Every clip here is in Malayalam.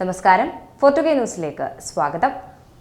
നമസ്കാരം. ഫോർട്ടുഗേ ന്യൂസിലേക്ക് സ്വാഗതം.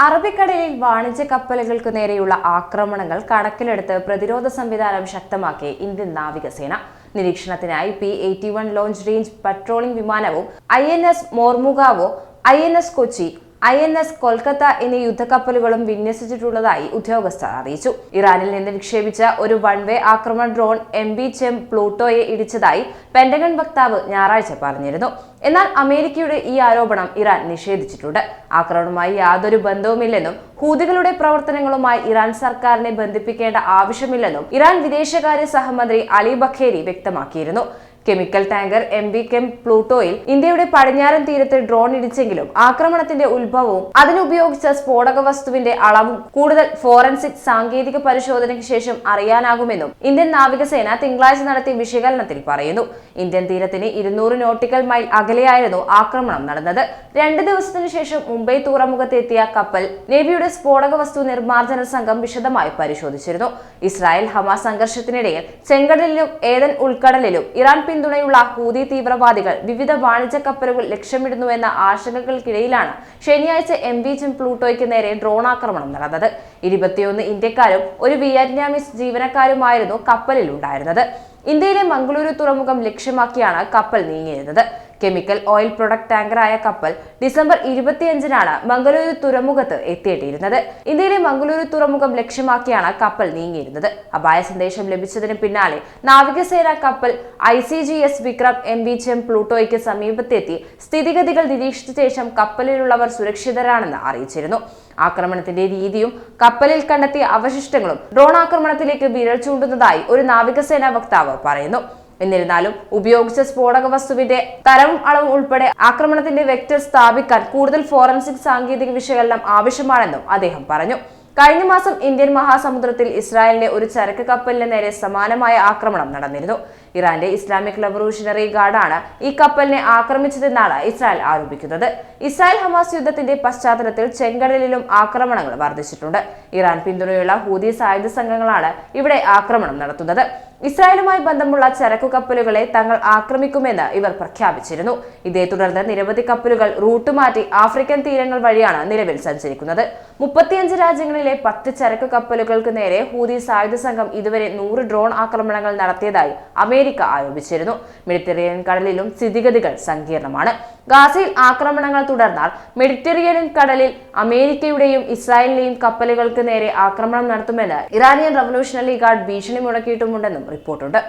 അറബിക്കടലിൽ വാണിജ്യ കപ്പലുകൾക്ക് നേരെയുള്ള ആക്രമണങ്ങൾ കണക്കിലെടുത്ത് പ്രതിരോധ സംവിധാനം ശക്തമാക്കി ഇന്ത്യൻ നാവികസേന. നിരീക്ഷണത്തിനായി P eighty one long range patrolling വിമാനവും I N S Mormugao I N S Kochi I N S Kolkata എന്നീ യുദ്ധക്കപ്പലുകളും വിന്യസിച്ചിട്ടുള്ളതായി ഉദ്യോഗസ്ഥർ അറിയിച്ചു. ഇറാനിൽ നിന്ന് വിക്ഷേപിച്ച ഒരു വൺ വേ ആക്രമണ ഡ്രോൺ എം ബി ചെം പ്ലൂട്ടോയെ ഇടിച്ചതായി പെന്റഗൺ വക്താവ് ഞായറാഴ്ച പറഞ്ഞിരുന്നു. എന്നാൽ അമേരിക്കയുടെ ഈ ആരോപണം ഇറാൻ നിഷേധിച്ചിട്ടുണ്ട്. ആക്രമണവുമായി യാതൊരു ബന്ധവുമില്ലെന്നും ഹൂതികളുടെ പ്രവർത്തനങ്ങളുമായി ഇറാൻ സർക്കാരിനെ ബന്ധിപ്പിക്കേണ്ട ആവശ്യമില്ലെന്നും ഇറാൻ വിദേശകാര്യ സഹമന്ത്രി അലി ബഖേരി വ്യക്തമാക്കിയിരുന്നു. Chemical tanker M B Chem പ്ലൂട്ടോയിൽ ഇന്ത്യയുടെ പടിഞ്ഞാറൻ തീരത്ത് ഡ്രോൺ ഇടിച്ചെങ്കിലും ആക്രമണത്തിന്റെ ഉത്ഭവവും അതിനുപയോഗിച്ച സ്ഫോടക വസ്തുവിന്റെ അളവും കൂടുതൽ ഫോറൻസിക് സാങ്കേതിക പരിശോധനയ്ക്ക് ശേഷം അറിയാനാകുമെന്നും ഇന്ത്യൻ നാവികസേന തിങ്കളാഴ്ച നടത്തിയ വിശകലനത്തിൽ പറയുന്നു. ഇന്ത്യൻ തീരത്തിന് ഇരുന്നൂറ് നോട്ടിക്കൽ മൈൽ അകലെയായിരുന്നു ആക്രമണം നടന്നത്. രണ്ട് ദിവസത്തിനു ശേഷം മുംബൈ തുറമുഖത്തെത്തിയ കപ്പൽ നേവിയുടെ സ്ഫോടക വസ്തു നിർമ്മാർജന സംഘം വിശദമായി പരിശോധിച്ചിരുന്നു. ഇസ്രായേൽ ഹമാസ് സംഘർഷത്തിനിടയിൽ ചെങ്കടലിലും ഏതൻ ഉൾക്കടലിലും ഇറാൻ പിന്തുണയുള്ള ഹൂതി തീവ്രവാദികൾ വിവിധ വാണിജ്യ കപ്പലുകൾ ലക്ഷ്യമിടുന്നുവെന്ന ആശങ്കകൾക്കിടയിലാണ് ശനിയാഴ്ച എം ബി ജിം പ്ലൂട്ടോയ്ക്ക് നേരെ ഡ്രോൺ ആക്രമണം നടന്നത്. ഇരുപത്തിയൊന്ന് ഇന്ത്യക്കാരും ഒരു വിയറ്റ്നാമീസ് ജീവനക്കാരുമായിരുന്നു കപ്പലിൽ ഉണ്ടായിരുന്നത് ഇന്ത്യയിലെ മംഗളൂരു തുറമുഖം ലക്ഷ്യമാക്കിയാണ് കപ്പൽ നീങ്ങിയിരുന്നത്. കെമിക്കൽ ഓയിൽ പ്രൊഡക്ട് ടാങ്കറായ കപ്പൽ ഡിസംബർ ഇരുപത്തിയഞ്ചിനാണ് മംഗളൂരു തുറമുഖത്ത് എത്തിയിട്ടിരുന്നത്. ഇന്ത്യയിലെ മംഗളൂരു തുറമുഖം ലക്ഷ്യമാക്കിയാണ് കപ്പൽ നീങ്ങിയിരുന്നത്. അപായ സന്ദേശം ലഭിച്ചതിന് പിന്നാലെ നാവികസേന കപ്പൽ I C G S Vikram M V Chem പ്ലൂട്ടോയ്ക്ക് സമീപത്തെത്തി. സ്ഥിതിഗതികൾ നിരീക്ഷിച്ച ശേഷം കപ്പലിലുള്ളവർ സുരക്ഷിതരാണെന്ന് അറിയിച്ചിരുന്നു. ആക്രമണത്തിന്റെ രീതിയും കപ്പലിൽ കണ്ടെത്തിയ അവശിഷ്ടങ്ങളും ഡ്രോൺ ആക്രമണത്തിലേക്ക് വിരൽ ചൂണ്ടുന്നതായി ഒരു നാവികസേനാ പറയുന്നു. എന്നിരുന്നാലും ഉപയോഗിച്ച സ്ഫോടക വസ്തുവിന്റെ തരവും അളവും ഉൾപ്പെടെ ആക്രമണത്തിന്റെ വെക്ടർ സ്ഥാപിക്കാൻ കൂടുതൽ ഫോറൻസിക് സാങ്കേതിക വിശകലനം ആവശ്യമാണെന്നും അദ്ദേഹം പറഞ്ഞു. കഴിഞ്ഞ മാസം ഇന്ത്യൻ മഹാസമുദ്രത്തിൽ ഇസ്രായേലിന്റെ ഒരു ചരക്ക് കപ്പലിന് നേരെ സമാനമായ ആക്രമണം നടന്നിരുന്നു. ഇറാന്റെ ഇസ്ലാമിക് റവല്യൂഷണറി ഗാർഡാണ് ഈ കപ്പലിനെ ആക്രമിച്ചതെന്നാണ് ഇസ്രായേൽ ആരോപിക്കുന്നത്. ഇസ്രായേൽ ഹമാസ് യുദ്ധത്തിന്റെ പശ്ചാത്തലത്തിൽ ചെങ്കടലിലും ആക്രമണങ്ങൾ വർദ്ധിച്ചിട്ടുണ്ട്. ഇറാൻ പിന്തുണയുള്ള ഹൂതി സായുധ സംഘങ്ങളാണ് ഇവിടെ ആക്രമണം നടത്തുന്നത്. ഇസ്രായേലുമായി ബന്ധമുള്ള ചരക്കു കപ്പലുകളെ തങ്ങൾ ആക്രമിക്കുമെന്ന് ഇവർ പ്രഖ്യാപിച്ചിരുന്നു. ഇതേ തുടർന്ന് നിരവധി കപ്പലുകൾ റൂട്ട് മാറ്റി ആഫ്രിക്കൻ തീരങ്ങൾ വഴിയാണ് നിലവിൽ സഞ്ചരിക്കുന്നത്. മുപ്പത്തിയഞ്ച് രാജ്യങ്ങളിലെ പത്ത് ചരക്ക് കപ്പലുകൾക്ക് നേരെ ഹൂതി സായുധ സംഘം ഇതുവരെ നൂറ് ഡ്രോൺ ആക്രമണങ്ങൾ നടത്തിയതായി അമേരിക്ക ആരോപിച്ചിരുന്നു. മെഡിറ്ററേനിയൻ കടലിലും സ്ഥിതിഗതികൾ സങ്കീർണമാണ്. ഗാസയിൽ ആക്രമണങ്ങൾ തുടർന്നാൽ മെഡിറ്ററേനിയൻ കടലിൽ അമേരിക്കയുടെയും ഇസ്രായേലിന്റെയും കപ്പലുകൾക്ക് നേരെ ആക്രമണം നടത്തുമെന്ന് ഇറാനിയൻ റവല്യൂഷണറി ഗാർഡ് ഭീഷണി മുടക്കിയിട്ടുമുണ്ടെന്നും റിപ്പോർട്ടുണ്ട്.